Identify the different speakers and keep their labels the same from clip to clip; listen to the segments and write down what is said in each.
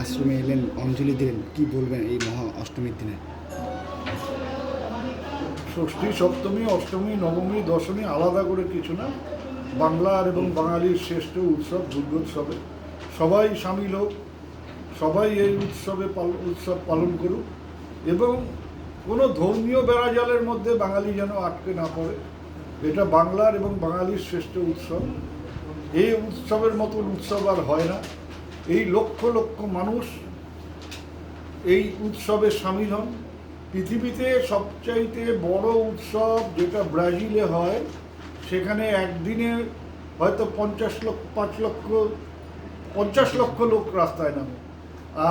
Speaker 1: আশ্রমে এলেন, অঞ্জলি দিলেন, কি বলবেন এই মহা অষ্টমীর দিনে?
Speaker 2: ষষ্ঠী, সপ্তমী, অষ্টমী, নবমী, দশমী, আলাদা করে কিছু না। বাংলার এবং বাঙালির শ্রেষ্ঠ উৎসব দুর্গোৎসবে। সবাই সামিল হোক, সবাই এই উৎসবে উৎসব পালন করুক এবং কোনো ধর্মীয় বেড়াজালের মধ্যে বাঙালি যেন আটকে না পড়ে। এটা বাংলার এবং বাঙালির শ্রেষ্ঠ উৎসব। এই উৎসবের মতন উৎসব আর হয় না। এই লক্ষ লক্ষ মানুষ এই উৎসবে সামিল হন। পৃথিবীতে সবচাইতে বড় উৎসব যেটা ব্রাজিলে হয়, সেখানে একদিনে হয়তো পঞ্চাশ লক্ষ, পাঁচ লক্ষ, পঞ্চাশ লক্ষ লোক রাস্তায় নামে।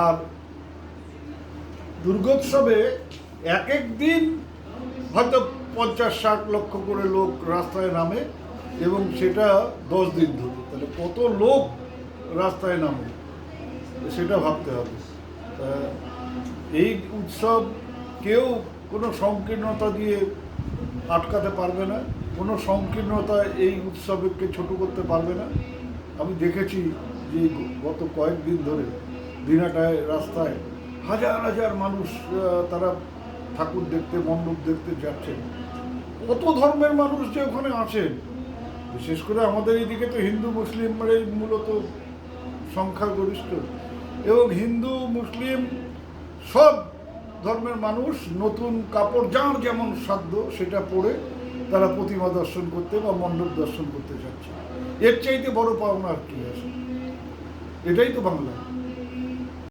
Speaker 2: আর দুর্গোৎসবে এক এক দিন হয়তো পঞ্চাশ, ষাট লক্ষ করে লোক রাস্তায় নামে এবং সেটা দশ দিন ধরে। তাহলে কত লোক রাস্তায় নামে? সেটা ভাবতে হবে। এই উৎসব কেউ কোনো সংকীর্ণতা দিয়ে আটকাতে পারবে না, কোনো সংকীর্ণতা এই উৎসবকে ছোট করতে পারবে না। আমি দেখেছি যে গত কয়েকদিন ধরে দিনাটায় রাস্তায় হাজার হাজার মানুষ তারা ঠাকুর দেখতে, মণ্ডপ দেখতে যাচ্ছেন। কত ধর্মের মানুষ যে ওখানে আছেন? বিশেষ করে আমাদের এইদিকে তো হিন্দু মুসলিমরাই মূলত সংখ্যাগরিষ্ঠ। এবং হিন্দু, মুসলিম সব ধর্মের মানুষ নতুন কাপড়, যার যেমন সাধ্য সেটা পরে তারা প্রতিমা দর্শন করতে বা মণ্ডপ দর্শন করতে যাচ্ছে। এর চাইতে বড় পাওনা আর কি আছে? এটাই তো বাংলা।